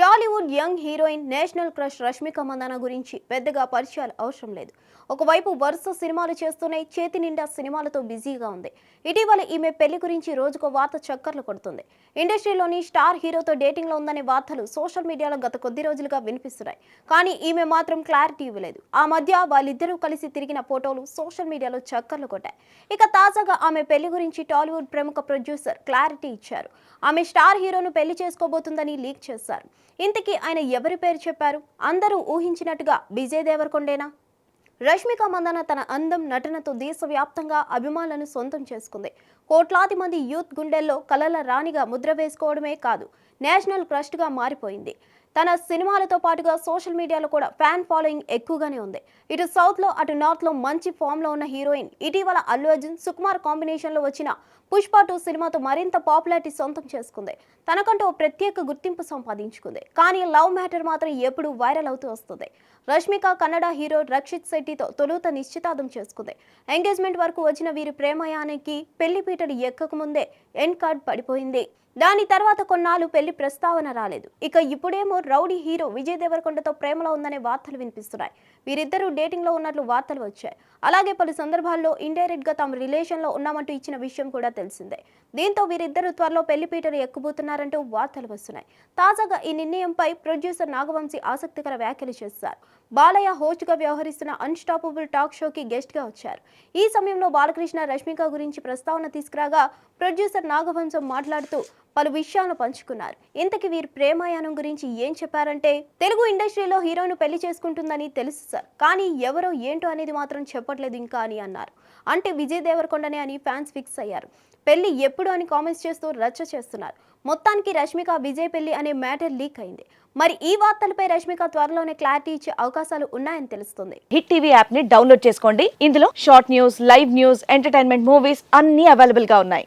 Yo Tollywood young heroine national crush Rashmika Mandanna గురించి పెద్దగా పరిచయాలు అవసరం లేదు. ఒకవైపు వరుస సినిమాలు చేస్తూనే చేతి నిండా సినిమాలతో బిజీగా ఉంది. ఇటీవల ఈమె పెళ్ళి గురించి రోజుకో వార్త చక్కర్లు కొడుతుంది. ఇండస్ట్రీలోని స్టార్ హీరోతో డేటింగ్లో ఉందనే వార్తలు సోషల్ మీడియాలో గత కొద్ది రోజులుగా వినిపిస్తున్నాయి. కానీ ఈమె మాత్రం క్లారిటీ ఇవ్వలేదు. ఆ మధ్య వాళ్ళిద్దరూ కలిసి తిరిగిన ఫోటోలు సోషల్ మీడియాలో చక్కర్లు కొట్టాయి. ఇక తాజాగా ఆమె పెళ్ళి గురించి టాలీవుడ్ ప్రముఖ ప్రొడ్యూసర్ క్లారిటీ ఇచ్చారు. ఆమె స్టార్ హీరోను పెళ్ళి చేసుకోబోతుందని లీక్ చేశారు. ఇంతకీ ఆయన ఎవరి పేరు చెప్పారు? అందరూ ఊహించినట్టుగా విజయ్ దేవరకొండేనా? రష్మిక మందన తన అందం నటనతో దేశవ్యాప్తంగా అభిమానులను సొంతం చేసుకుంది. కోట్లాది మంది యూత్ గుండెల్లో కలల రాణిగా ముద్ర వేసుకోవడమే కాదు నేషనల్ క్రష్గా మారిపోయింది. తన సినిమాలతో పాటుగా సోషల్ మీడియాలో కూడా ఫ్యాన్ ఫాలోయింగ్ ఎక్కువగానే ఉంది. ఇటు సౌత్లో అటు నార్త్లో మంచి ఫామ్లో ఉన్న హీరోయిన్ ఇటీవల అల్లు అర్జున్ సుకుమార్ కాంబినేషన్లో వచ్చిన పుష్ప టూ సినిమాతో మరింత పాపులారిటీ సొంతం చేసుకుంది. తనకంటూ ఓ ప్రత్యేక గుర్తింపు సంపాదించుకుంది. కానీ లవ్ మ్యాటర్ మాత్రం ఎప్పుడూ వైరల్ అవుతూ వస్తుంది. రష్మిక కన్నడ హీరో రక్షిత్ శెట్టితో తొలుత నిశ్చితార్థం చేసుకుంది. ఎంగేజ్మెంట్ వరకు వచ్చిన వీరి ప్రేమయానికి పెళ్ళి కిలోమీటర్ ఎక్కకముందే ఎండ్ కార్డ్ పడిపోయింది. దాని తర్వాత కొన్నాళ్ళు పెళ్ళి ప్రస్తావన రాలేదు. ఇక ఇప్పుడేమో రౌడీ హీరో విజయ్ దేవరకొండతో ప్రేమలో ఉందనే వార్తలు వినిపిస్తున్నాయి. వీరిద్దరూ డేటింగ్లో ఉన్నట్లు వార్తలు వచ్చాయి. అలాగే పలు సందర్భాల్లో ఇండైరెక్ట్గా తాము రిలేషన్లో ఉన్నామంటూ ఇచ్చిన విషయం కూడా తెలిసిందే. దీంతో వీరిద్దరూ త్వరలో పెళ్ళి పీటలు ఎక్కుబోతున్నారంటూ వార్తలు వస్తున్నాయి. తాజాగా ఈ నిర్ణయంపై ప్రొడ్యూసర్ నాగవంశీ ఆసక్తికర వ్యాఖ్యలు చేశారు. బాలయ్య host గా వ్యవహరిస్తున్న అన్స్టాపబుల్ టాక్ షోకి గెస్ట్గా వచ్చారు. ఈ సమయంలో బాలకృష్ణ రష్మిక గురించి ప్రస్తావన తీసుకురాగా ప్రొడ్యూసర్ నాగవంశం మాట్లాడుతూ పలు విషయాలను పంచుకున్నారు. ఇంతకి వీరి ప్రేమాయానం గురించి ఏం చెప్పారంటే తెలుగు ఇండస్ట్రీలో హీరోను పెళ్ళి చేసుకుంటుందని తెలుసు సార్. కానీ ఎవరో ఏంటో అనేది మాత్రం చెప్పట్లేదు ఇంకా అని అన్నారు. అంటే విజయ్ దేవరకొండనే అని ఫ్యాన్స్ ఫిక్స్ అయ్యారు. పెళ్ళి ఎప్పుడు అని కామెంట్స్ చేస్తూ రచ్చ చేస్తున్నారు. మొత్తానికి రష్మిక విజయ్ పెళ్ళి అనే మ్యాటర్ లీక్ అయింది. మరి ఈ వార్తలపై రష్మిక త్వరలోనే క్లారిటీ ఇచ్చే అవకాశాలు ఉన్నాయని తెలుస్తుంది. హిట్ టీవీ యాప్ని డౌన్లోడ్ చేసుకోండి. ఇందులో short news live news entertainment movies అన్ని అవైలబుల్గా ఉన్నాయి.